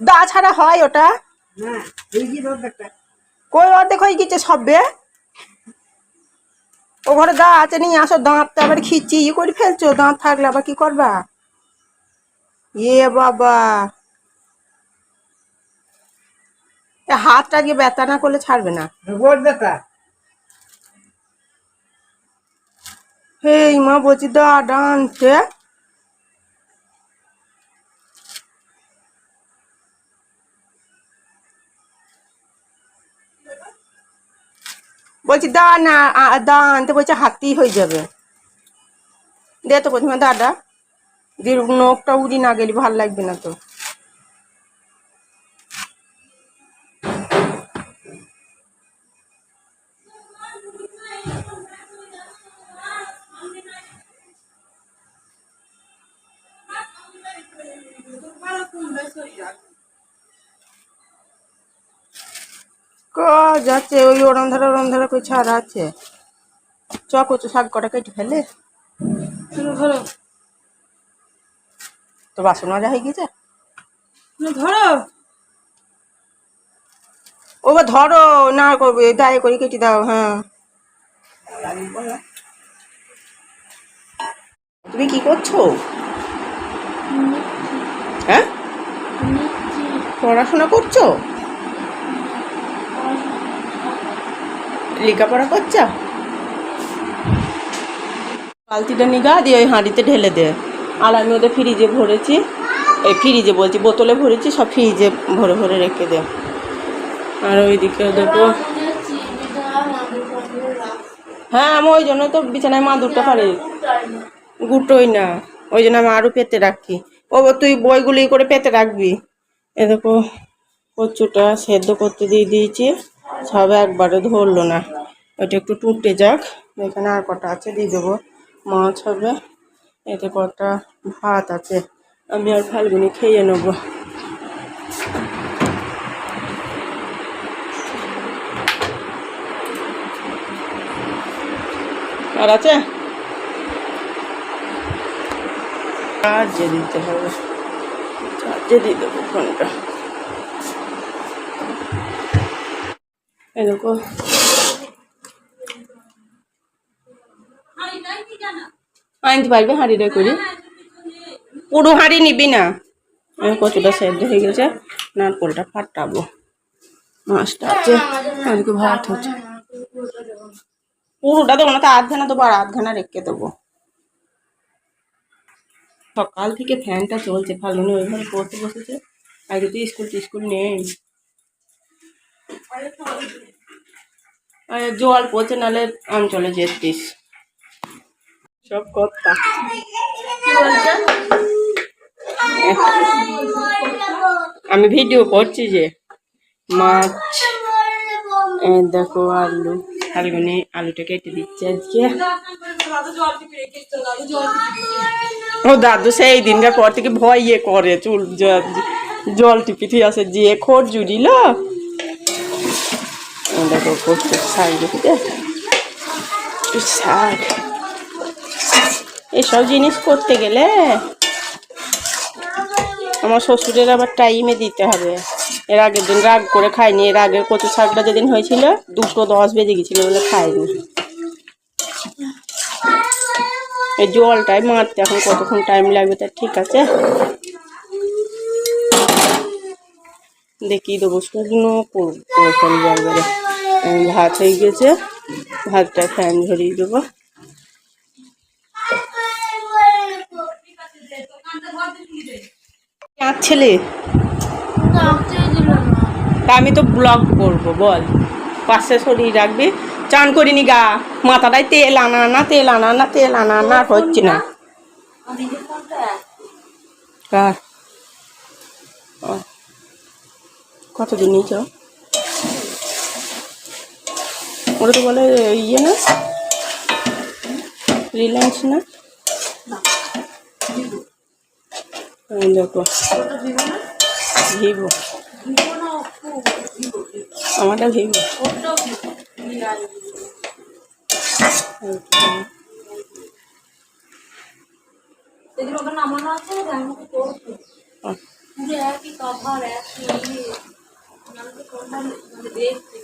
দা ছাড়া হয় ওটা? একটা কই অর্ধেক হয়ে গেছে সবে ও ঘরে দা আছে নিয়ে আসো দাঁতটা আবার খিচি ই করে ফেলছো দাঁত থাকলে আবার কি করবা? এ বাবা। হাতটা দিয়ে ব্যথা না করলে ছাড়বে না। গোট বেটা হে মা বলছি দা ডানছে। বলছি, দা না দা আনতে বলছে, হাতি হয়ে যাবে। দে তো প্রথমে দাদা। দিয়ে নখটা উড়ি না গেলি, ভালো লাগবে না তো। আছে ওই ওরম ধারা ওরম ধারা কই ছাড় আছে। চ কচু শাক কটা কেটে ফেলে ধরো। তো বাসন মাজা হয়ে গেছে? ধরো। ও বা ধরো না করবে দায়ে করে কেটে দাও হ্যাঁ। তুমি কি করছ? হ্যাঁ? পড়াশোনা করছ? লেখাপড়া করছ? বালতিটা নিগা, দিয়ে ওই হাঁড়িতে ঢেলে দে। আর আমি ওদের ফ্রিজে ভরেছি। এই ফ্রিজে বলছি, বোতলে ভরেছি, সব ফ্রিজে ভরে ভরে রেখে দে। আর ওইদিকে দেখো হ্যাঁ আমি ওই জন্য তো বিছানায় মাদুরটা পারি গুটোই না, ওই জন্য আমি আরও পেতে রাখি। ও তুই বইগুলি করে পেতে রাখবি। এ দেখো, কচুটা সেদ্ধ করতে দিয়ে দিয়েছি। সব একবারে ধরলো না। ওইটা একটু টুটে যাক। এখানে আর কটা আছে দিয়ে দেবো। মাছ হবে। এতে কটা ভাত আছে। আমি আর ফাল্গুনি খেয়ে নেব। আর আছে? চার্জে দিতে হবে। চার্জে দিয়ে দেবো ফোনটা। দেখো। আনতে পারবে হাঁড়িটা করি। পুরো হাঁড়ি নিবি না। কতটা সেদ্ধ হয়ে গেছে। নারকোলটা ফাটাবো। মাছটা আছে। আজকে ভাত হচ্ছে। পুরোটা দেবো না, তো আধখানা দেবো আর আধখানা রেখে দেবো। সকাল থেকে ফ্যানটা চলছে ফাল্গুনি ওইভাবে পড়তে বসেছে। আগে তো স্কুল টিস্কুল নেই। জল পচে নালে অঞ্চলে যেতিস। সব কথা। আমি ভিডিও করছি যে মাছ দেখো আলু ফাল্গুনি আলুটা কেটে দিচ্ছে আজকে। ও দাদু সেই দিনকার পর থেকে ভয় ইয়ে করে চুল জল টিপি আসে যে খোর জুড়িল দেখো কচুর শাক দেখতে। শাক। এসব জিনিস করতে গেলে আমার শ্বশুরের আবার টাইমে দিতে হবে। এর আগের দিন রাগ করে খাইনি, এর আগের কচু শাকটা যেদিন হয়েছিল, দুটো দশ বেজে গেছিল বলে খাইনি। এই জলটাই মারতে এখন কতক্ষণ টাইম লাগবে তা ঠিক আছে। দেখিয়ে দেবো, শুকনো করে ফেলব একবারে ভাত হয়ে গেছে। ভাতটা ফ্যান ধরিয়ে দেবো। ছেলে? আমি তো ব্লগ করব, বল। পাশে সরিয়ে রাখবি। চান করিনি গা। মাথাটায় তেল আনা না, তেল আনা না, তেল আনা না হচ্ছে না। কতদিন নিয়েছ ওটা তো বলে ইয়ে না, রিলায়েন্স না? দেখো, ভিভো। আমারটা ভিভো। একই কভার একই ইয়ে। কোনটা দেখতে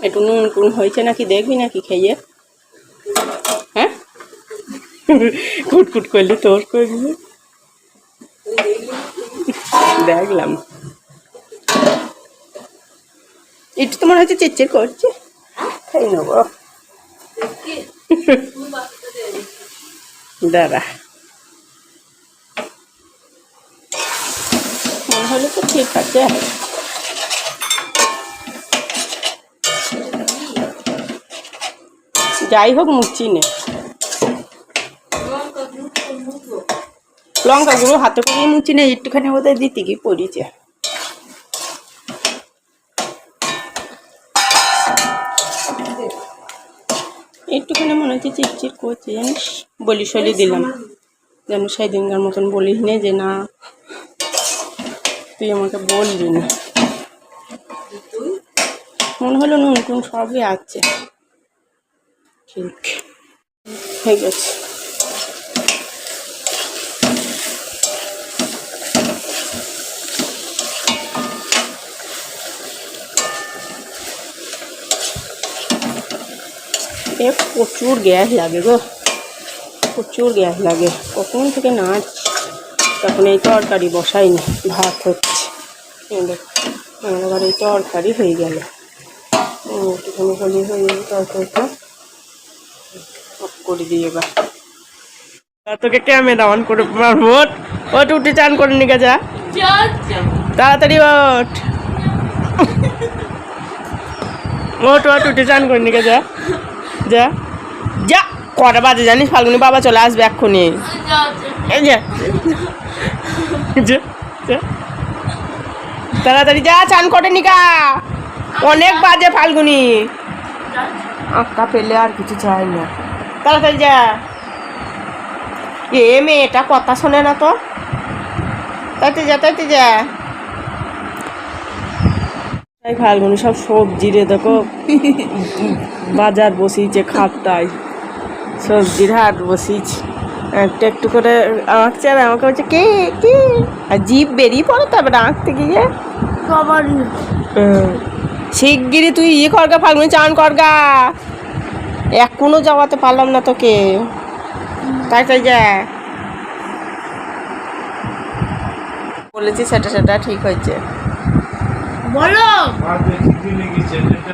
একটু নুন টুন হয়েছে নাকি দেখবি নাকি খেয়ে? হ্যাঁ? কুটকুট করলে তোর করবি দেখলাম। একটু তো মনে হচ্ছে চেচ্চের করছে। খাই নেব। দাঁড়া মনে হলো তো ঠিক আছে। যাই হোক মুচি নে। লঙ্কা গুঁড়ো হাতে করে মুচি নে, একটুখানি ওদের দিতে কি পড়িছে। একটুখানি মনে হচ্ছে চিটচিট করছে, জানিস? বলি সলি দিলাম। যেন সেই দিনকার মতন বলিস নে যে না তুই আমাকে বললি না। মনে হলো নুন টুন সবই আছে। ঠিক। হয়ে গেছে। এ প্রচুর গ্যাস লাগে গো। প্রচুর গ্যাস লাগে। কখন থেকে নাচ তখন এই তরকারি বসাইনি, ভাত হচ্ছে। আমার আবার এই তরকারি হয়ে গেল। একটুখানি হলি হয়ে গেল তরকারিটা। করে দিই এবার। তোকে ক্যামেরা অন করে ওঠ। ওঠ, উঠে চান করে নিয়ে যা। তাড়াতাড়ি ওঠ। ওঠ ওঠ, উঠে চান করে নিয়ে যা। যা। যা, কটা বাজে জানিস, ফাল্গুনি বাবা চলে আসবে এক্ষুনি। এই যা। তাড়াতাড়ি যা, চান করে নিকা। অনেক বাজে ফাল্গুনি। আঁকা পেলে আর কিছু চাই না। তাড়াতাড়ি যা। এ মেয়েটা কথা শোনে না তো। তাইতে যা তাইতে যা। ফাল্গুনি সব সবজি রে, দেখো। বাজার বসিয়েছে খাপটাই সবজির হাট বসিয়েছে। একটা একটু করে আঁকছে আর আমাকে বলছে কে কে? আর জিভ বেরিয়ে পড়ে তারপরে আঁকতে গিয়ে। হুম। শিগগিরই তুই ইয়ে করগা ফাল্গুনি চান করগা এখনও যাওয়াতে পারলাম না তোকে। তাই তাই যা। বলেছি সেটা সেটা ঠিক হয়েছে। বলো।